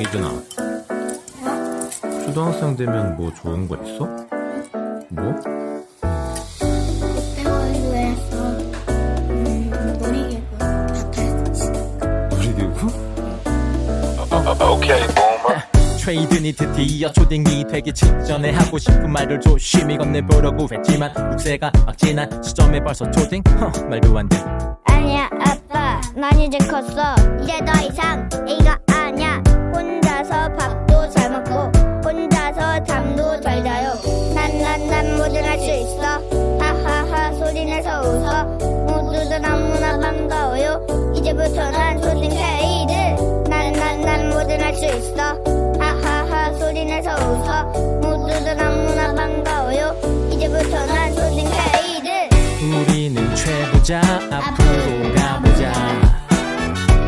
이준아, 초등학생 되면 뭐 좋은 거 있어? 뭐? 롯데월드에서 음, 놀이기구 다탈수 있어. 놀이기구? 트레이드니 드디어 초딩이 되기 직전에 하고 싶은 말을 조심히 건네보려고 했지만 6세가 막 지난 시점에 벌써 초딩? 허, 말도 안돼 아니야 아빠 난 이제 컸어 이제 더 이상 자요? 난 난 난 뭐든 할 수 있어. 하하하 소리내서 웃어. 모두들 너무나 반가워요. 이제부터 난 초딩 케이드 난난난 뭐든 할 수 있어. 하하하 소리내서 웃어. 모두들 너무나 반가워요. 이제부터 난 초딩 케이드 우리는 최고자 앞으로 가보자.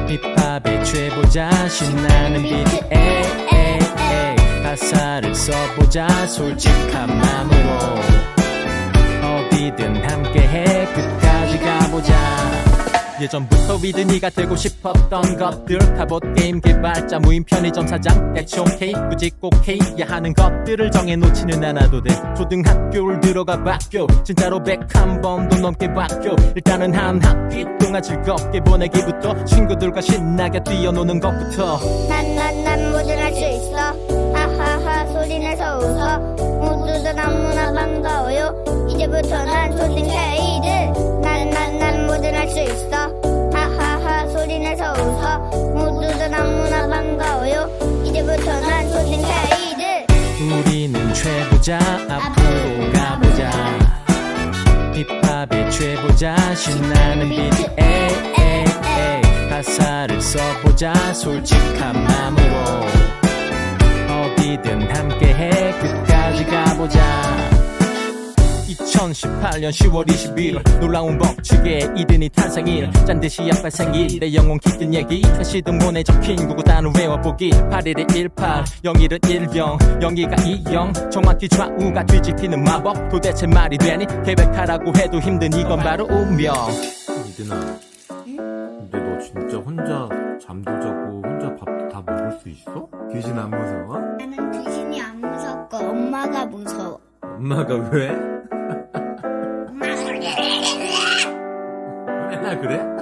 힙합의 최고자 신나는 비트. 에이 에이 에이 가사를 써보자 솔직한 마음으로. 어디든 함께해 끝까지 가보자. 예전부터 위드니가 되고 싶었던 것들 타봇 게임 개발자 무인 편의점 사장 굳이 꼭 K야 하는 것들을 정해놓지는 않아도 돼. 초등학교를 들어가 봤교. 진짜로 101번도 넘게 봤교. 일단은 한 학기 동안 즐겁게 보내기부터 친구들과 신나게 뛰어노는 것부터. 난 난난 뭐든 할수 있어 케이드 난난난 뭐든 할 수 있어. 하하하 소리내서 웃어. 모두들 너무나 반가워요. 이제부터 난 초딩 케이드 우리는 최고자 앞으로 가보자. 힙합의 최고자 신나는 비트 가사를 써보자 솔직한 마음으로. 어디든 함께해 끝까지 가보자 2018년 10월 21일 놀라운 법칙의 이든이 탄생일. 짠듯이 약발 생일. 내 영혼 깊은 얘기. 다시든 문에 적힌 구구단을 외워보기. 8일에 18 0일은 1병. 0기가 2영. 정확히 좌우가 뒤집히는 마법. 도대체 말이 되니? 계획하라고 해도 힘든 이건 바로 운명. 이준아, 근데 너 진짜 혼자 잠도 자고 혼자 밥도 다 먹을 수 있어? 귀신 안 무서워? 나는 귀신이 안 무섭고 엄마가 무서워. 엄마가 왜? 맨날 그래?